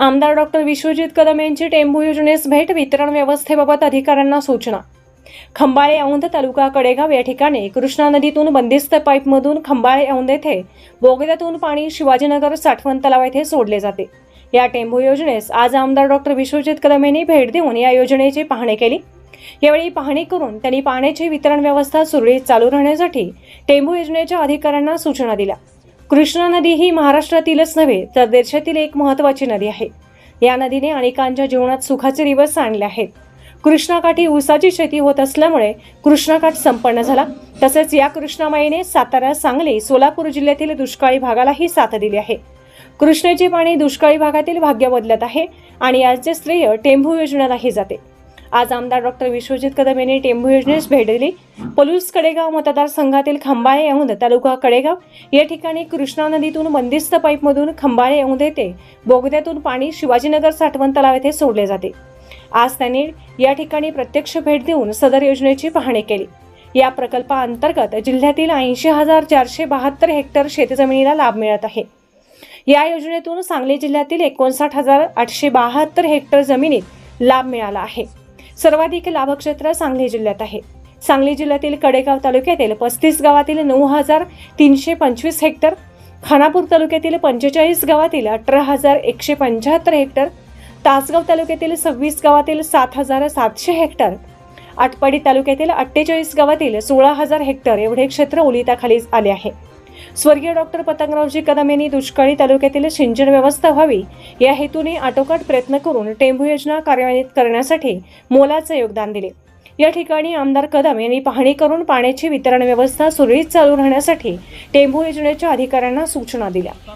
आमदार डॉक्टर विश्वजित कदम यांची टेंभू योजनेस भेट वितरण व्यवस्थेबाबत अधिकाऱ्यांना सूचना. खंबाळे औंध तालुका कडेगाव या ठिकाणी कृष्णा नदीतून बंदिस्त पाईपमधून खंबाळे औंध येथे बोगद्यातून पाणी शिवाजीनगर साठवण तलाव येथे सोडले जाते. या टेंभू योजनेस आज आमदार डॉक्टर विश्वजित कदम यांनी भेट देऊन या योजनेची पाहणी केली. यावेळी पाहणी करून त्यांनी पाण्याची वितरण व्यवस्था सुरळीत चालू राहण्यासाठी टेंभू योजनेच्या अधिकाऱ्यांना सूचना दिल्या. कृष्णा नदी ही महाराष्ट्रातीलच नव्हे तर देशातील एक महत्त्वाची नदी आहे. या नदीने अनेकांच्या जीवनात सुखाचे दिवस आणले आहेत. कृष्णाकाठी ऊसाची शेती होत असल्यामुळे कृष्णाकाठ संपन्न झाला. तसेच या कृष्णामाईने सातारा सांगली सोलापूर जिल्ह्यातील दुष्काळी भागालाही साथ दिली आहे. कृष्णेचे पाणी दुष्काळी भागातील भाग्य बदलत आहे आणि याचे श्रेय टेंभू योजनेलाही जाते. आज आमदार डॉक्टर विश्वजित कदम यांनी टेंभू योजनेस भेट दिली. पलूस कडेगाव मतदारसंघातील खंबाळे औंध तालुका कडेगाव. या ठिकाणी कृष्णा नदीतून बंदिस्त पाईपमधून खंबाळे औंध येथे बोगद्यातून पाणी शिवाजीनगर साठवण तलाव येथे सोडले जाते. आज त्यांनी या ठिकाणी प्रत्यक्ष भेट देऊन सदर योजनेची पाहणी केली. या प्रकल्पाअंतर्गत जिल्ह्यातील ऐंशी हजार चारशे बहात्तर हेक्टर शेतजमिनीला लाभ मिळत आहे. या योजनेतून सांगली जिल्ह्यातील एकोणसाठ हजार आठशे बहात्तर हेक्टर जमिनीत लाभ मिळाला आहे. सर्वाधिक लाभक्षेत्र सांगली जिल्ह्यात आहे. सांगली जिल्ह्यातील कडेगाव तालुक्यातील पस्तीस गावातील नऊ हजार तीनशे पंचवीस हेक्टर खानापूर तालुक्यातील पंचेचाळीस गावातील अठरा हजार एकशे पंच्याहत्तर हेक्टर तासगाव तालुक्यातील सव्वीस गावातील सात हजार सातशे हेक्टर आटपाडी तालुक्यातील अठ्ठेचाळीस गावातील सोळा हजार हेक्टर एवढे क्षेत्र ओलिताखाली आले आहे. स्वर्गीय डॉक्टर पतंगरावजी कदम यांनी दुष्काळी तालुक्यातील सिंचन व्यवस्था व्हावी या हेतूने आटोकाट प्रयत्न करून टेंभू योजना कार्यान्वित करण्यासाठी मोलाचे योगदान दिले. या ठिकाणी आमदार कदम यांनी पाहणी करून पाण्याची वितरण व्यवस्था सुरळीत चालू राहण्यासाठी टेंभू योजनेच्या अधिकाऱ्यांना सूचना दिल्या.